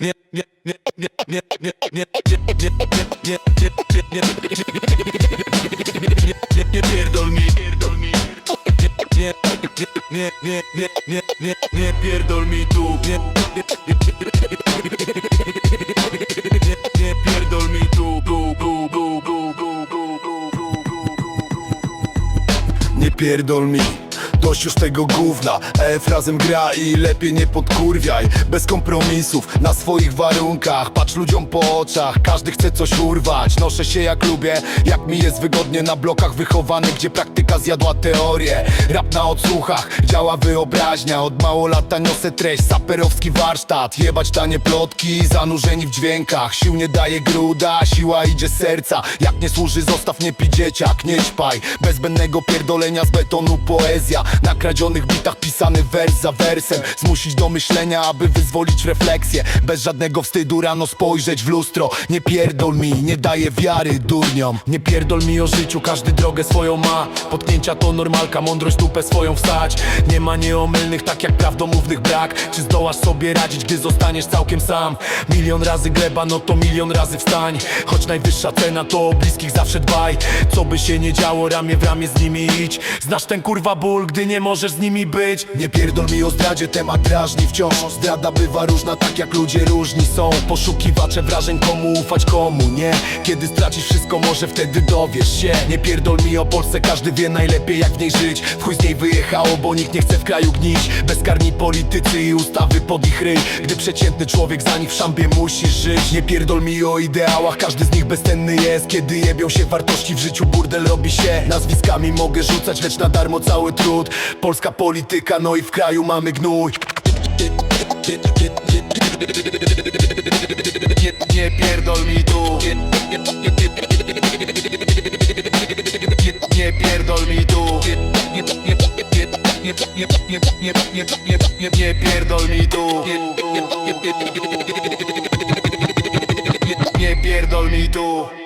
nie, nie, nie, nie, nie, nie, nie, nie, nie, nie, nie, pierdol mi, pierdol. Nie, nie, nie, nie, nie, nie, nie pierdol mi tu, nie, nie, nie, pierdol mi tu, tu, tu, tu, tu, tu, tu, tu, tu, tu. Nie pierdol mi Dość już tego gówna. EF razem gra i lepiej nie podkurwiaj. Bez kompromisów, na swoich warunkach. Patrz ludziom po oczach, każdy chce coś urwać. Noszę się jak lubię, jak mi jest wygodnie. Na blokach wychowany, gdzie praktyka zjadła teorię. Rap na odsłuchach, działa wyobraźnia. Od mało lata niosę treść, saperowski warsztat. Jebać tanie plotki, zanurzeni w dźwiękach. Sił nie daje gruda, siła idzie z serca. Jak nie służy, zostaw nie pi dzieciak, nie ćpaj Bez zbędnego pierdolenia z betonu poezja. Na kradzionych bitach pisany wers za wersem. Zmusić do myślenia, aby wyzwolić refleksję. Bez żadnego wstydu rano spojrzeć w lustro. Nie pierdol mi, nie daje wiary durniom. Nie pierdol mi o życiu, każdy drogę swoją ma Potknięcia to normalka, mądrość dupę swoją wstać. Nie ma nieomylnych, tak jak prawdomównych brak. Czy zdołasz sobie radzić, gdy zostaniesz całkiem sam? Milion razy gleba, no to milion razy wstań. Choć najwyższa cena to o bliskich zawsze dbaj. Co by się nie działo, ramię w ramię z nimi idź. Znasz ten kurwa ból, gdy nie możesz z nimi być. Nie pierdol mi o zdradzie, temat drażni wciąż. Zdrada bywa różna, tak jak ludzie różni są. Poszukiwacze wrażeń, komu ufać, komu nie. Kiedy stracisz wszystko, może wtedy dowiesz się. Nie pierdol mi o Polsce, każdy wie najlepiej jak w niej żyć. W chuj z niej wyjechało, bo nikt nie chce w kraju gnić. Bezkarni politycy i ustawy pod ich ryj. Gdy przeciętny człowiek za nich w szambie musi żyć. Nie pierdol mi o ideałach, każdy z nich bezcenny jest. Kiedy jebią się wartości w życiu, burdel robi się. Nazwiskami mogę rzucać, lecz na darmo cały trud. Polska polityka, no i w kraju mamy gnój. Nie, nie pierdol mi tu nie, nie, nie, nie, nie, nie, nie, nie pierdol mi tu Nie pierdol mi tu